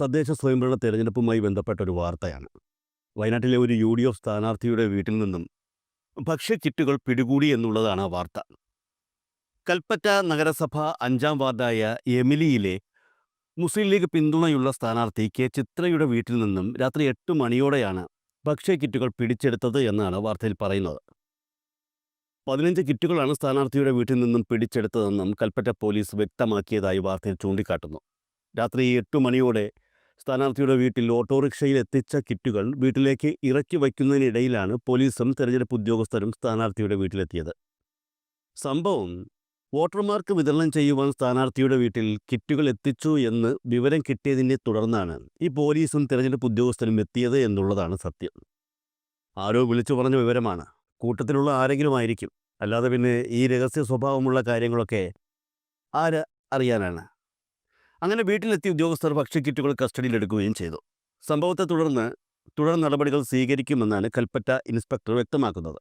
തദ്ദേശ സ്വയംഭരണ തെരഞ്ഞെടുപ്പുമായി ബന്ധപ്പെട്ട ഒരു വാർത്തയാണ്. വയനാട്ടിലെ ഒരു യു ഡി എഫ് സ്ഥാനാർത്ഥിയുടെ വീട്ടിൽ നിന്നും ഭക്ഷ്യക്കിറ്റുകൾ പിടികൂടി എന്നുള്ളതാണ് ആ വാർത്ത. കൽപ്പറ്റ നഗരസഭ അഞ്ചാം വാർഡായ എമിലിയിലെ മുസ്ലിം ലീഗ് പിന്തുണയുള്ള സ്ഥാനാർത്ഥി കെ ചിത്രയുടെ വീട്ടിൽ നിന്നും രാത്രി എട്ട് മണിയോടെയാണ് ഭക്ഷ്യക്കിറ്റുകൾ പിടിച്ചെടുത്തത് എന്നാണ് വാർത്തയിൽ പറയുന്നത്. പതിനഞ്ച് കിറ്റുകളാണ് സ്ഥാനാർത്ഥിയുടെ വീട്ടിൽ നിന്നും പിടിച്ചെടുത്തതെന്നും കൽപ്പറ്റ പോലീസ് വ്യക്തമാക്കിയതായി വാർത്തയിൽ ചൂണ്ടിക്കാട്ടുന്നു. രാത്രി എട്ട് മണിയോടെ സ്ഥാനാർത്ഥിയുടെ വീട്ടിൽ ഓട്ടോറിക്ഷയിൽ എത്തിച്ച കിറ്റുകൾ വീട്ടിലേക്ക് ഇറക്കി വയ്ക്കുന്നതിനിടയിലാണ് പോലീസും തെരഞ്ഞെടുപ്പ് ഉദ്യോഗസ്ഥരും സ്ഥാനാർത്ഥിയുടെ വീട്ടിലെത്തിയത്. സംഭവം വോട്ടർമാർക്ക് വിതരണം ചെയ്യുവാൻ സ്ഥാനാർത്ഥിയുടെ വീട്ടിൽ കിറ്റുകൾ എത്തിച്ചു എന്ന് വിവരം കിട്ടിയതിനെ തുടർന്നാണ് ഈ പോലീസും തെരഞ്ഞെടുപ്പ് ഉദ്യോഗസ്ഥരും എത്തിയത് എന്നുള്ളതാണ് സത്യം. ആരോ വിളിച്ചു പറഞ്ഞ വിവരമാണ്. കൂട്ടത്തിലുള്ള ആരെങ്കിലും ആയിരിക്കും. അല്ലാതെ പിന്നെ ഈ രഹസ്യ സ്വഭാവമുള്ള കാര്യങ്ങളൊക്കെ ആര് അറിയാനാണ്? അങ്ങനെ വീട്ടിലെത്തിയ ഉദ്യോഗസ്ഥർ ഭക്ഷ്യക്കിറ്റുകൾ കസ്റ്റഡിയിലെടുക്കുകയും ചെയ്തു. സംഭവത്തെ തുടർന്ന് തുടർ നടപടികൾ സ്വീകരിക്കുമെന്നാണ് കൽപ്പറ്റ ഇൻസ്പെക്ടർ വ്യക്തമാക്കുന്നത്.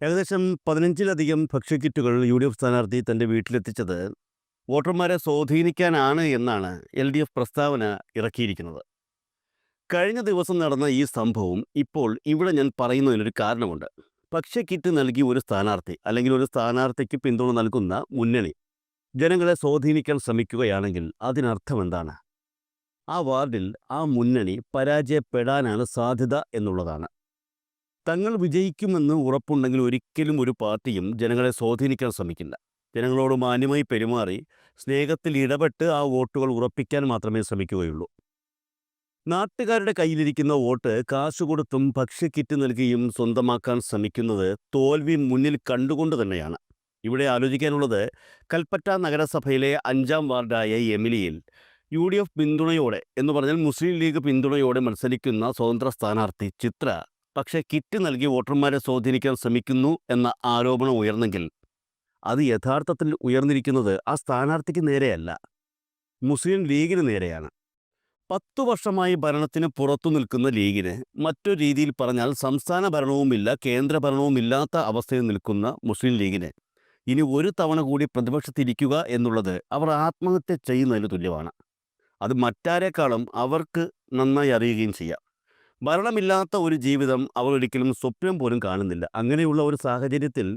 ഏകദേശം പതിനഞ്ചിലധികം ഭക്ഷ്യക്കിറ്റുകൾ യു ഡി എഫ് സ്ഥാനാർത്ഥി തന്റെ വീട്ടിലെത്തിച്ചത് വോട്ടർമാരെ സ്വാധീനിക്കാനാണ് എന്നാണ് എൽ ഡി എഫ് പ്രസ്താവന ഇറക്കിയിരിക്കുന്നത്. കഴിഞ്ഞ ദിവസം നടന്ന ഈ സംഭവം ഇപ്പോൾ ഇവിടെ ഞാൻ പറയുന്നതിനൊരു കാരണമുണ്ട്. ഭക്ഷ്യക്കിറ്റ് നൽകി ഒരു സ്ഥാനാർത്ഥി അല്ലെങ്കിൽ ഒരു സ്ഥാനാർത്ഥിക്ക് പിന്തുണ നൽകുന്ന മുന്നണി ജനങ്ങളെ സ്വാധീനിക്കാൻ ശ്രമിക്കുകയാണെങ്കിൽ അതിനർത്ഥം എന്താണ്? ആ വാർഡിൽ ആ മുന്നണി പരാജയപ്പെടാനാണ് സാധ്യത എന്നുള്ളതാണ്. തങ്ങൾ വിജയിക്കുമെന്ന് ഉറപ്പുണ്ടെങ്കിൽ ഒരിക്കലും ഒരു പാർട്ടിയും ജനങ്ങളെ സ്വാധീനിക്കാൻ ശ്രമിക്കില്ല. ജനങ്ങളോട് മാന്യമായി പെരുമാറി സ്നേഹത്തിൽ ഇടപെട്ട് ആ വോട്ടുകൾ ഉറപ്പിക്കാൻ മാത്രമേ ശ്രമിക്കുകയുള്ളൂ. നാട്ടുകാരുടെ കയ്യിലിരിക്കുന്ന വോട്ട് കാശ് കൊടുത്തും ഭക്ഷ്യക്കിറ്റ് നൽകിയും സ്വന്തമാക്കാൻ ശ്രമിക്കുന്നത് തോൽവി മുന്നിൽ കണ്ടുകൊണ്ട് തന്നെയാണ്. ഇവിടെ ആലോചിക്കാനുള്ളത് കൽപ്പറ്റ നഗരസഭയിലെ അഞ്ചാം വാർഡായ എമിലിയിൽ യു ഡി എഫ് പിന്തുണയോടെ എന്ന് പറഞ്ഞാൽ മുസ്ലിം ലീഗ് പിന്തുണയോടെ മത്സരിക്കുന്ന സ്വതന്ത്ര സ്ഥാനാർത്ഥി ചിത്ര പക്ഷേ കിറ്റ് നൽകി വോട്ടർമാരെ സ്വാധീനിക്കാൻ ശ്രമിക്കുന്നു എന്ന ആരോപണം ഉയർന്നെങ്കിൽ അത് യഥാർത്ഥത്തിൽ ഉയർന്നിരിക്കുന്നത് ആ സ്ഥാനാർത്ഥിക്ക് നേരെയല്ല മുസ്ലിം ലീഗിന് നേരെയാണ്. പത്തു വർഷമായി ഭരണത്തിന് പുറത്തു നിൽക്കുന്ന ലീഗിന് മറ്റൊരു രീതിയിൽ പറഞ്ഞാൽ സംസ്ഥാന ഭരണവുമില്ല കേന്ദ്ര ഭരണവുമില്ലാത്ത അവസ്ഥയിൽ നിൽക്കുന്ന മുസ്ലിം ലീഗിന് ഇനി ഒരു തവണ കൂടി പ്രതിപക്ഷത്തിരിക്കുക എന്നുള്ളത് അവർ ആത്മഹത്യ ചെയ്യുന്നതിന് തുല്യമാണ്. അത് മറ്റാരേക്കാളും അവർക്ക് നന്നായി അറിയുകയും ചെയ്യാം. ഭരണമില്ലാത്ത ഒരു ജീവിതം അവർ ഒരിക്കലും സ്വപ്നം പോലും കാണുന്നില്ല. അങ്ങനെയുള്ള ഒരു സാഹചര്യത്തിൽ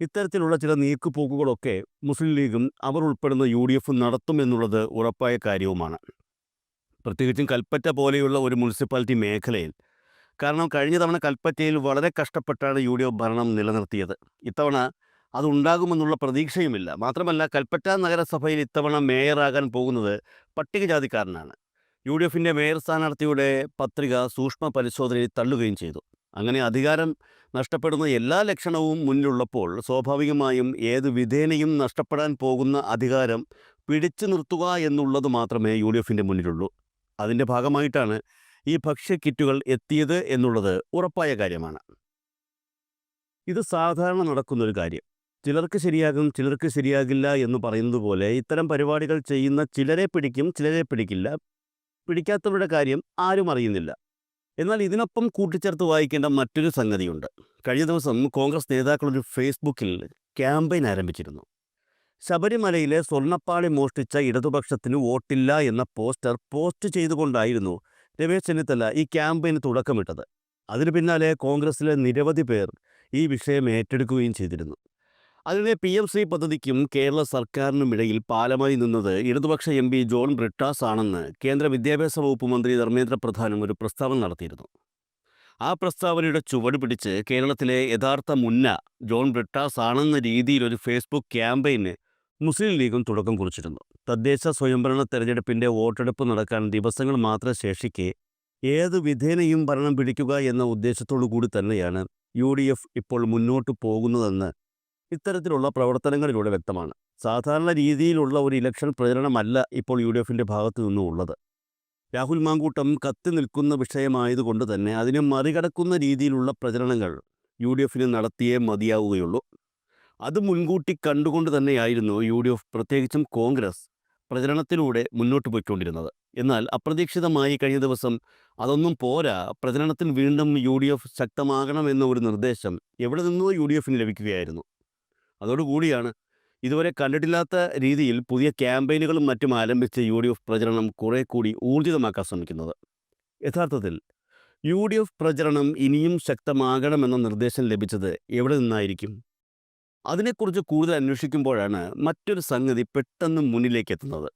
ഇത്തരത്തിലുള്ള ചില നീക്കുപോക്കുകളൊക്കെ മുസ്ലിം ലീഗും അവർ ഉൾപ്പെടുന്ന യു ഡി എഫും നടത്തുമെന്നുള്ളത് ഉറപ്പായ കാര്യവുമാണ്. പ്രത്യേകിച്ചും കൽപ്പറ്റ പോലെയുള്ള ഒരു മുനിസിപ്പാലിറ്റി മേഖലയിൽ. കാരണം കഴിഞ്ഞ തവണ കൽപ്പറ്റയിൽ വളരെ കഷ്ടപ്പെട്ടാണ് യു ഡി എഫ് ഭരണം നിലനിർത്തിയത്. ഇത്തവണ അതുണ്ടാകുമെന്നുള്ള പ്രതീക്ഷയുമില്ല. മാത്രമല്ല കൽപ്പറ്റ നഗരസഭയിൽ ഇത്തവണ മേയറാകാൻ പോകുന്നത് പട്ടികജാതിക്കാരനാണ്. യു ഡി എഫിന്റെ മേയർ സ്ഥാനാർത്ഥിയുടെ പത്രിക സൂക്ഷ്മ പരിശോധനയിൽ തള്ളുകയും ചെയ്തു. അങ്ങനെ അധികാരം നഷ്ടപ്പെടുന്ന എല്ലാ ലക്ഷണവും മുന്നിലുള്ളപ്പോൾ സ്വാഭാവികമായും ഏത് വിധേനയും നഷ്ടപ്പെടാൻ പോകുന്ന അധികാരം പിടിച്ചു നിർത്തുക എന്നുള്ളത് മാത്രമേ യു ഡി എഫിന്റെ മുന്നിലുള്ളൂ. അതിന്റെ ഭാഗമായിട്ടാണ് ഈ ഭക്ഷ്യ കിറ്റുകൾ എത്തിയത് എന്നുള്ളത് ഉറപ്പായ കാര്യമാണ്. ഇത് സാധാരണ നടക്കുന്നൊരു കാര്യം. ചിലർക്ക് ശരിയാകും ചിലർക്ക് ശരിയാകില്ല എന്ന് പറയുന്നത് പോലെ ഇത്തരം പരിപാടികൾ ചെയ്യുന്ന ചിലരെ പിടിക്കും ചിലരെ പിടിക്കില്ല. പിടിക്കാത്തവരുടെ കാര്യം ആരും അറിയുന്നില്ല. എന്നാൽ ഇതിനൊപ്പം കൂട്ടിച്ചേർത്ത് വായിക്കേണ്ട മറ്റൊരു സംഗതിയുണ്ട്. കഴിഞ്ഞ ദിവസം കോൺഗ്രസ് നേതാക്കൾ ഒരു ഫേസ്ബുക്കിൽ ക്യാമ്പയിൻ ആരംഭിച്ചിരുന്നു. ശബരിമലയിലെ സ്വർണപ്പാളി മോഷ്ടിച്ച ഇടതുപക്ഷത്തിന് വോട്ടില്ല എന്ന പോസ്റ്റർ പോസ്റ്റ് ചെയ്തുകൊണ്ടായിരുന്നു രമേശ് ചെന്നിത്തല ഈ ക്യാമ്പയിന് തുടക്കമിട്ടത്. അതിനു പിന്നാലെ കോൺഗ്രസിലെ നിരവധി പേർ ഈ വിഷയം ഏറ്റെടുക്കുകയും ചെയ്തിരുന്നു. അതിനെ പി എം സി പദ്ധതിക്കും കേരള സർക്കാരിനും ഇടയിൽ പാലമായി നിന്നത് ഇടതുപക്ഷ എം പി ജോൺ ബ്രിട്ടാസ് ആണെന്ന് കേന്ദ്ര വിദ്യാഭ്യാസ വകുപ്പ് മന്ത്രി ധർമ്മേന്ദ്ര പ്രധാനും ഒരു പ്രസ്താവന നടത്തിയിരുന്നു. ആ പ്രസ്താവനയുടെ ചുവട് പിടിച്ച് കേരളത്തിലെ യഥാർത്ഥ മുന്ന ജോൺ ബ്രിട്ടാസ് ആണെന്ന രീതിയിൽ ഒരു ഫേസ്ബുക്ക് ക്യാമ്പയിന് മുസ്ലിം ലീഗും തുടക്കം കുറിച്ചിരുന്നു. തദ്ദേശ സ്വയംഭരണ തെരഞ്ഞെടുപ്പിന്റെ വോട്ടെടുപ്പ് നടക്കാൻ ദിവസങ്ങൾ മാത്രം ശേഷിക്കെ ഏത് വിധേനയും ഭരണം പിടിക്കുക എന്ന ഉദ്ദേശത്തോടു കൂടി തന്നെയാണ് യു ഡി എഫ് ഇപ്പോൾ മുന്നോട്ട് പോകുന്നതെന്ന് ഇത്തരത്തിലുള്ള പ്രവർത്തനങ്ങളിലൂടെ വ്യക്തമാണ്. സാധാരണ രീതിയിലുള്ള ഒരു ഇലക്ഷൻ പ്രചരണമല്ല ഇപ്പോൾ യു ഡി എഫിന്റെ ഭാഗത്തു നിന്നും ഉള്ളത് രാഹുൽ മാങ്കൂട്ടം കത്തി നിൽക്കുന്ന വിഷയമായതുകൊണ്ട് തന്നെ അതിനെ മറികടക്കുന്ന രീതിയിലുള്ള പ്രചരണങ്ങൾ യു ഡി എഫിന് നടത്തിയേ മതിയാവുകയുള്ളൂ. അത് മുൻകൂട്ടി കണ്ടുകൊണ്ട് തന്നെയായിരുന്നു യു ഡി എഫ് പ്രത്യേകിച്ചും കോൺഗ്രസ് പ്രചരണത്തിലൂടെ മുന്നോട്ട് പോയിക്കൊണ്ടിരുന്നത്. എന്നാൽ അപ്രതീക്ഷിതമായി കഴിഞ്ഞ ദിവസം അതൊന്നും പോരാ പ്രചരണത്തിൽ വീണ്ടും യു ഡി എഫ് ശക്തമാകണമെന്ന ഒരു നിർദ്ദേശം എവിടെ നിന്നോ യു ഡി എഫിന് ലഭിക്കുകയായിരുന്നു. അതോടുകൂടിയാണ് ഇതുവരെ കണ്ടിട്ടില്ലാത്ത രീതിയിൽ പുതിയ ക്യാമ്പയിനുകളും മറ്റും ആരംഭിച്ച് യു ഡി എഫ് പ്രചരണം കുറെ കൂടി ഊർജിതമാക്കാൻ ശ്രമിക്കുന്നത്. യഥാർത്ഥത്തിൽ യു ഡി എഫ് പ്രചരണം ഇനിയും ശക്തമാകണമെന്ന നിർദ്ദേശം ലഭിച്ചത് എവിടെ നിന്നായിരിക്കും? അതിനെക്കുറിച്ച് കൂടുതൽ അന്വേഷിക്കുമ്പോഴാണ് മറ്റൊരു സംഗതി പെട്ടെന്ന് മുന്നിലേക്ക് എത്തുന്നത്.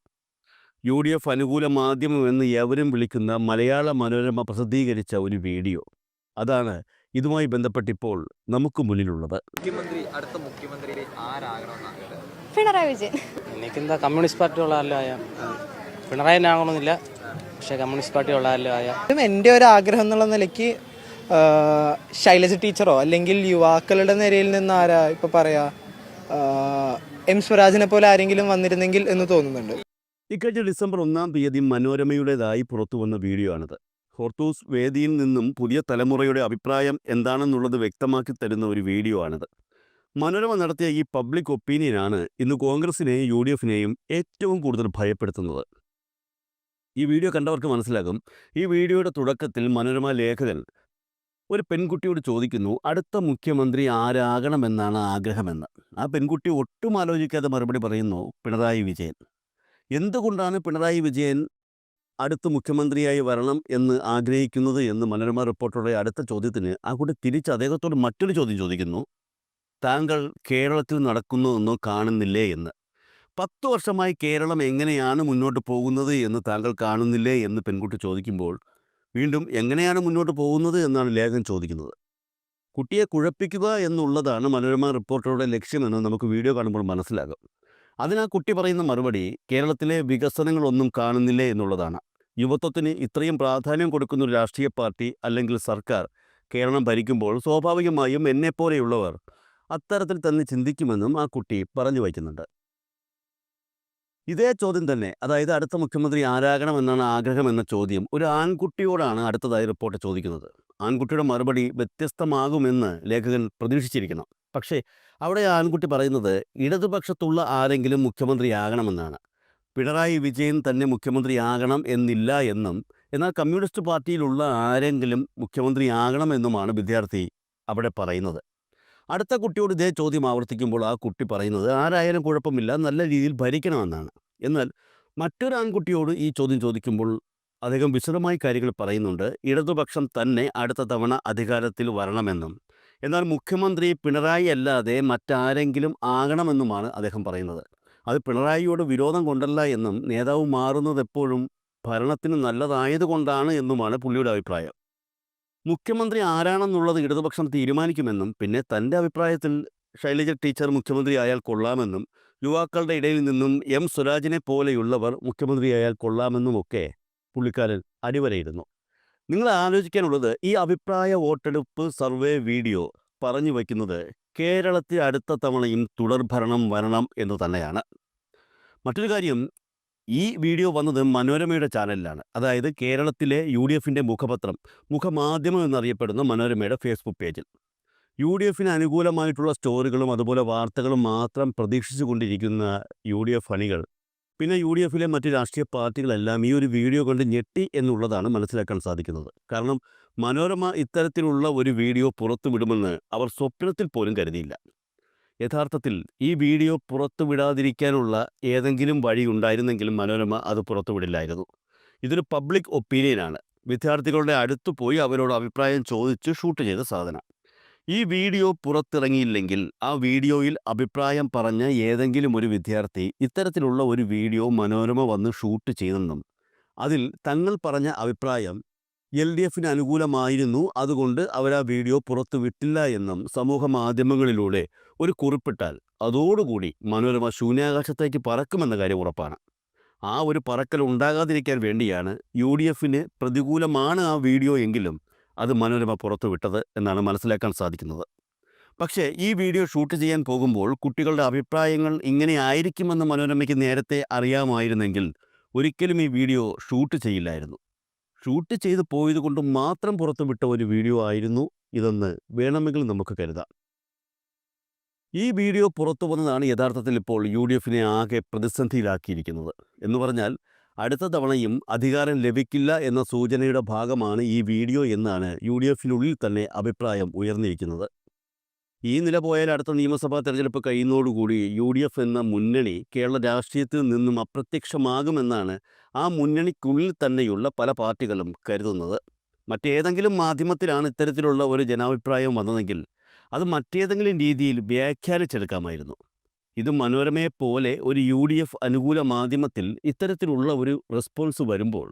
യു ഡി എഫ് അനുകൂല മാധ്യമം എന്ന് എവരും വിളിക്കുന്ന മലയാള മനോരമ പ്രസിദ്ധീകരിച്ച ഒരു വീഡിയോ. അതാണ് ഇതുമായി ബന്ധപ്പെട്ടിപ്പോൾ നമുക്ക് മുന്നിലുള്ളത്. മുഖ്യമന്ത്രി അടുത്ത മുഖ്യമന്ത്രി ആരാകണമെന്നാണ് പിണറായി വിജയൻ. എനിക്കെന്താ കമ്മ്യൂണിസ്റ്റ് പാർട്ടി ഉള്ള ആരും ആയ? പിണറായി ആകണമെന്നില്ല. പക്ഷേ കമ്മ്യൂണിസ്റ്റ് പാർട്ടി ഉള്ള ആരും ആയ എന്റെ ഒരു ആഗ്രഹം എന്നുള്ള നിലയ്ക്ക് ശൈലജ ടീച്ചറോ അല്ലെങ്കിൽ യുവാക്കളുടെ നിരയിൽ നിന്ന് ആരാ ഇപ്പൊ പറയാ എം സ്വരാജിനെ പോലെ ആരെങ്കിലും വന്നിരുന്നെങ്കിൽ എന്ന് തോന്നുന്നുണ്ട്. ഇക്കഴിഞ്ഞ ഡിസംബർ ഒന്നാം തീയതി മനോരമയുടേതായി പുറത്തു വന്ന വീഡിയോ ആണിത്. ഹോർത്തൂസ് വേദിയിൽ നിന്നും പുതിയ തലമുറയുടെ അഭിപ്രായം എന്താണെന്നുള്ളത് വ്യക്തമാക്കി തരുന്ന ഒരു വീഡിയോ ആണിത്. മനോരമ നടത്തിയ ഈ പബ്ലിക് ഒപ്പീനിയനാണ് ഇന്ന് കോൺഗ്രസിനെയും യു ഡി എഫിനെയും ഏറ്റവും കൂടുതൽ ഭയപ്പെടുത്തുന്നത്. ഈ വീഡിയോ കണ്ടവർക്ക് മനസ്സിലാകും. ഈ വീഡിയോയുടെ തുടക്കത്തിൽ മനോരമ ലേഖകൻ ഒരു പെൺകുട്ടിയോട് ചോദിക്കുന്നു അടുത്ത മുഖ്യമന്ത്രി ആരാകണമെന്നാണ് ആഗ്രഹമെന്ന്? ആ പെൺകുട്ടി ഒട്ടും ആലോചിക്കാതെ മറുപടി പറയുന്നു പിണറായി വിജയൻ. എന്തുകൊണ്ടാണ് പിണറായി വിജയൻ അടുത്ത മുഖ്യമന്ത്രിയായി വരണം എന്ന് ആഗ്രഹിക്കുന്നത് എന്ന് മനോരമ റിപ്പോർട്ടറുടെ അടുത്ത ചോദ്യത്തിന് ആ കൂടി തിരിച്ച് അദ്ദേഹത്തോട് മറ്റൊരു ചോദ്യം ചോദിക്കുന്നു. താങ്കൾ കേരളത്തിൽ നടക്കുന്നതൊന്നും കാണുന്നില്ലേ എന്ന്. പത്തു വർഷമായി കേരളം എങ്ങനെയാണ് മുന്നോട്ട് പോകുന്നത് എന്ന് താങ്കൾ കാണുന്നില്ലേ എന്ന് പെൺകുട്ടി ചോദിക്കുമ്പോൾ വീണ്ടും എങ്ങനെയാണ് മുന്നോട്ട് പോകുന്നത് എന്നാണ് ലേഖകൻ ചോദിക്കുന്നത്. കുട്ടിയെ കുഴപ്പിക്കുക എന്നുള്ളതാണ് മനോരമ റിപ്പോർട്ടറുടെ ലക്ഷ്യമെന്ന് നമുക്ക് വീഡിയോ കാണുമ്പോൾ മനസ്സിലാകും. അതിന് കുട്ടി പറയുന്ന മറുപടി കേരളത്തിലെ വികസനങ്ങളൊന്നും കാണുന്നില്ലേ എന്നുള്ളതാണ്. യുവത്വത്തിന് ഇത്രയും പ്രാധാന്യം കൊടുക്കുന്ന ഒരു രാഷ്ട്രീയ പാർട്ടി അല്ലെങ്കിൽ സർക്കാർ കേരളം ഭരിക്കുമ്പോൾ സ്വാഭാവികമായും എന്നെപ്പോലെയുള്ളവർ അത്തരത്തിൽ തന്നെ ചിന്തിക്കുമെന്നും ആ കുട്ടി പറഞ്ഞു വയ്ക്കുന്നുണ്ട്. ഇതേ ചോദ്യം തന്നെ അതായത് അടുത്ത മുഖ്യമന്ത്രി ആരാകണമെന്നാണ് ആഗ്രഹമെന്ന ചോദ്യം ഒരു ആൺകുട്ടിയോടാണ് അടുത്തതായി റിപ്പോർട്ട് ചോദിക്കുന്നത്. ആൺകുട്ടിയുടെ മറുപടി വ്യത്യസ്തമാകുമെന്ന് ലേഖകൻ പ്രതീക്ഷിച്ചിരിക്കണം പക്ഷേ അവിടെ ആൺകുട്ടി പറയുന്നത് ഇടതുപക്ഷത്തുള്ള ആരെങ്കിലും മുഖ്യമന്ത്രിയാകണമെന്നാണ്. പിണറായി വിജയൻ തന്നെ മുഖ്യമന്ത്രിയാകണം എന്നില്ല എന്നും എന്നാൽ കമ്മ്യൂണിസ്റ്റ് പാർട്ടിയിലുള്ള ആരെങ്കിലും മുഖ്യമന്ത്രിയാകണമെന്നുമാണ് വിദ്യാർത്ഥി അവിടെ പറയുന്നത്. അടുത്ത കുട്ടിയോട് ഇതേ ചോദ്യം ആവർത്തിക്കുമ്പോൾ ആ കുട്ടി പറയുന്നത് ആരായാലും കുഴപ്പമില്ല നല്ല രീതിയിൽ ഭരിക്കണമെന്നാണ് എന്നാൽ മറ്റൊരു ആൺകുട്ടിയോട് ഈ ചോദ്യം ചോദിക്കുമ്പോൾ അദ്ദേഹം വിശദമായി കാര്യങ്ങൾ പറയുന്നുണ്ട്. ഇടതുപക്ഷം തന്നെ അടുത്ത തവണ അധികാരത്തിൽ വരണമെന്നും. എന്നാൽ മുഖ്യമന്ത്രി പിണറായി അല്ലാതെ മറ്റാരെങ്കിലും ആകണമെന്നുമാണ് അദ്ദേഹം പറയുന്നത്. അത് പിണറായിയോട് വിരോധം കൊണ്ടല്ല എന്നും നേതാവ് മാറുന്നത് എപ്പോഴും ഭരണത്തിന് നല്ലതായതുകൊണ്ടാണ് എന്നുമാണ് പുള്ളിയുടെ അഭിപ്രായം. മുഖ്യമന്ത്രി ആരാണെന്നുള്ളത് ഇടതുപക്ഷം തീരുമാനിക്കുമെന്നും പിന്നെ തന്റെ അഭിപ്രായത്തിൽ ശൈലജ ടീച്ചർ മുഖ്യമന്ത്രി ആയാൽ കൊള്ളാമെന്നും യുവാക്കളുടെ ഇടയിൽ നിന്നും എം. സ്വരാജിനെ പോലെയുള്ളവർ മുഖ്യമന്ത്രിയായാൽ കൊള്ളാമെന്നുമൊക്കെ പുള്ളിക്കാരൻ അടിവരയിരുന്നു നിങ്ങൾ ആലോചിക്കാനുള്ളത് ഈ അഭിപ്രായ വോട്ടെടുപ്പ് സർവേ വീഡിയോ പറഞ്ഞു വയ്ക്കുന്നത് കേരളത്തിൽ അടുത്ത തവണയും തുടർഭരണം വരണം എന്ന് തന്നെയാണ്. മറ്റൊരു കാര്യം ഈ വീഡിയോ വന്നത് മനോരമയുടെ ചാനലിലാണ്. അതായത് കേരളത്തിലെ യു ഡി എഫിന്റെ മുഖപത്രം മുഖമാധ്യമം എന്നറിയപ്പെടുന്ന മനോരമയുടെ ഫേസ്ബുക്ക് പേജിൽ. യു ഡി എഫിന് അനുകൂലമായിട്ടുള്ള സ്റ്റോറികളും അതുപോലെ വാർത്തകളും മാത്രം പ്രതീക്ഷിച്ചു കൊണ്ടിരിക്കുന്ന യു ഡി എഫ് അണികൾ പിന്നെ യു ഡി എഫിലെ മറ്റ് രാഷ്ട്രീയ പാർട്ടികളെല്ലാം ഈ ഒരു വീഡിയോ കൊണ്ട് ഞെട്ടി എന്നുള്ളതാണ് മനസ്സിലാക്കാൻ സാധിക്കുന്നത്. കാരണം മനോരമ ഇത്തരത്തിലുള്ള ഒരു വീഡിയോ പുറത്തുവിടുമെന്ന് അവർ സ്വപ്നത്തിൽ പോലും കരുതിയില്ല. യഥാർത്ഥത്തിൽ ഈ വീഡിയോ പുറത്തുവിടാതിരിക്കാനുള്ള ഏതെങ്കിലും വഴി ഉണ്ടായിരുന്നെങ്കിലും മനോരമ അത് പുറത്തുവിടില്ലായിരുന്നു. ഇതൊരു പബ്ലിക് ഒപ്പീനിയനാണ്. വിദ്യാർത്ഥികളുടെ അടുത്ത് പോയി അവരോട് അഭിപ്രായം ചോദിച്ച് ഷൂട്ട് ചെയ്ത സാധനം. ഈ വീഡിയോ പുറത്തിറങ്ങിയില്ലെങ്കിൽ ആ വീഡിയോയിൽ അഭിപ്രായം പറഞ്ഞ ഏതെങ്കിലും ഒരു വിദ്യാർത്ഥി ഇത്തരത്തിലുള്ള ഒരു വീഡിയോ മനോരമ വന്ന് ഷൂട്ട് ചെയ്തെന്നും അതിൽ തങ്ങൾ പറഞ്ഞ അഭിപ്രായം എൽ ഡി എഫിന് അനുകൂലമായിരുന്നു അതുകൊണ്ട് അവർ ആ വീഡിയോ പുറത്തു വിട്ടില്ല എന്നും സമൂഹ മാധ്യമങ്ങളിലൂടെ ഒരു കുറിപ്പിട്ടാൽ അതോടുകൂടി മനോരമ ശൂന്യാകാശത്തേക്ക് പറക്കുമെന്ന കാര്യം ഉറപ്പാണ്. ആ ഒരു പറക്കൽ ഉണ്ടാകാതിരിക്കാൻ വേണ്ടിയാണ് യു ഡി എഫിന് പ്രതികൂലമാണ് ആ വീഡിയോ എങ്കിലും അത് മനോരമ പുറത്തു വിട്ടത് എന്നാണ് മനസ്സിലാക്കാൻ സാധിക്കുന്നത്. പക്ഷേ ഈ വീഡിയോ ഷൂട്ട് ചെയ്യാൻ പോകുമ്പോൾ കുട്ടികളുടെ അഭിപ്രായങ്ങൾ ഇങ്ങനെ ആയിരിക്കുമെന്ന് മനോരമയ്ക്ക് നേരത്തെ അറിയാമായിരുന്നെങ്കിൽ ഒരിക്കലും ഈ വീഡിയോ ഷൂട്ട് ചെയ്യില്ലായിരുന്നു. ഷൂട്ട് ചെയ്ത് പോയതുകൊണ്ട് മാത്രം പുറത്തു വിട്ട ഒരു വീഡിയോ ആയിരുന്നു ഇതെന്ന് വേണമെങ്കിൽ നമുക്ക് കരുതാം. ഈ വീഡിയോ പുറത്തു വന്നതാണ് യഥാർത്ഥത്തിൽ ഇപ്പോൾ യു ഡി എഫിനെ ആകെ പ്രതിസന്ധിയിലാക്കിയിരിക്കുന്നത്. എന്ന് പറഞ്ഞാൽ അടുത്ത തവണയും അധികാരം ലഭിക്കില്ല എന്ന സൂചനയുടെ ഭാഗമാണ് ഈ വീഡിയോ എന്നാണ് യു ഡി എഫിനുള്ളിൽ തന്നെ അഭിപ്രായം ഉയർന്നിരിക്കുന്നത്. ഈ നില പോയാൽ അടുത്ത നിയമസഭാ തെരഞ്ഞെടുപ്പ് കഴിയുന്നതോടുകൂടി യു ഡി എഫ് എന്ന മുന്നണി കേരള രാഷ്ട്രീയത്തിൽ നിന്നും അപ്രത്യക്ഷമാകുമെന്നാണ് ആ മുന്നണിക്കുള്ളിൽ തന്നെയുള്ള പല പാർട്ടികളും കരുതുന്നത്. മറ്റേതെങ്കിലും മാധ്യമത്തിലാണ് ഇത്തരത്തിലുള്ള ഒരു ജനാഭിപ്രായം വന്നതെങ്കിൽ അത് മറ്റേതെങ്കിലും രീതിയിൽ വ്യാഖ്യാനിച്ചെടുക്കാമായിരുന്നു. ഇത് മനോരമയെ പോലെ ഒരു യു ഡി എഫ് അനുകൂല മാധ്യമത്തിൽ ഇത്തരത്തിലുള്ള ഒരു റെസ്പോൺസ് വരുമ്പോൾ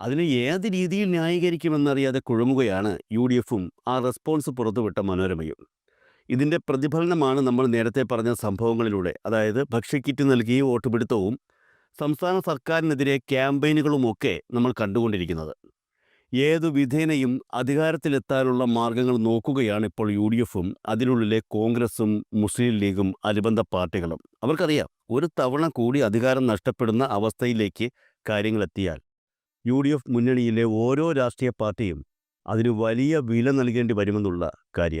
അതിനെ ഏത് രീതിയിൽ ന്യായീകരിക്കുമെന്നറിയാതെ കുഴമുകയാണ് യു ഡി എഫും ആ റെസ്പോൺസ് പുറത്തുവിട്ട മനോരമയും. ഇതിന്റെ പ്രതിഫലനമാണ് നമ്മൾ നേരത്തെ പറഞ്ഞ സംഭവങ്ങളിലൂടെ അതായത് ഭക്ഷ്യക്കിറ്റ് നൽകി വോട്ടുപിടുത്തവും സംസ്ഥാന സർക്കാരിനെതിരെ ക്യാമ്പയിനുകളുമൊക്കെ നമ്മൾ കണ്ടുകൊണ്ടിരിക്കുന്നത്. ഏതു വിധേനയും അധികാരത്തിലെത്താനുള്ള മാർഗങ്ങൾ നോക്കുകയാണ് ഇപ്പോൾ യു ഡി എഫും അതിനുള്ളിലെ കോൺഗ്രസും മുസ്ലിം ലീഗും അനുബന്ധ പാർട്ടികളും. അവർക്കറിയാം ഒരു തവണ കൂടി അധികാരം നഷ്ടപ്പെടുന്ന അവസ്ഥയിലേക്ക് കാര്യങ്ങളെത്തിയാൽ യു ഡി എഫ് മുന്നണിയിലെ ഓരോ രാഷ്ട്രീയ പാർട്ടിയും അതിന് വലിയ വില നൽകേണ്ടി വരുമെന്നുള്ള കാര്യം.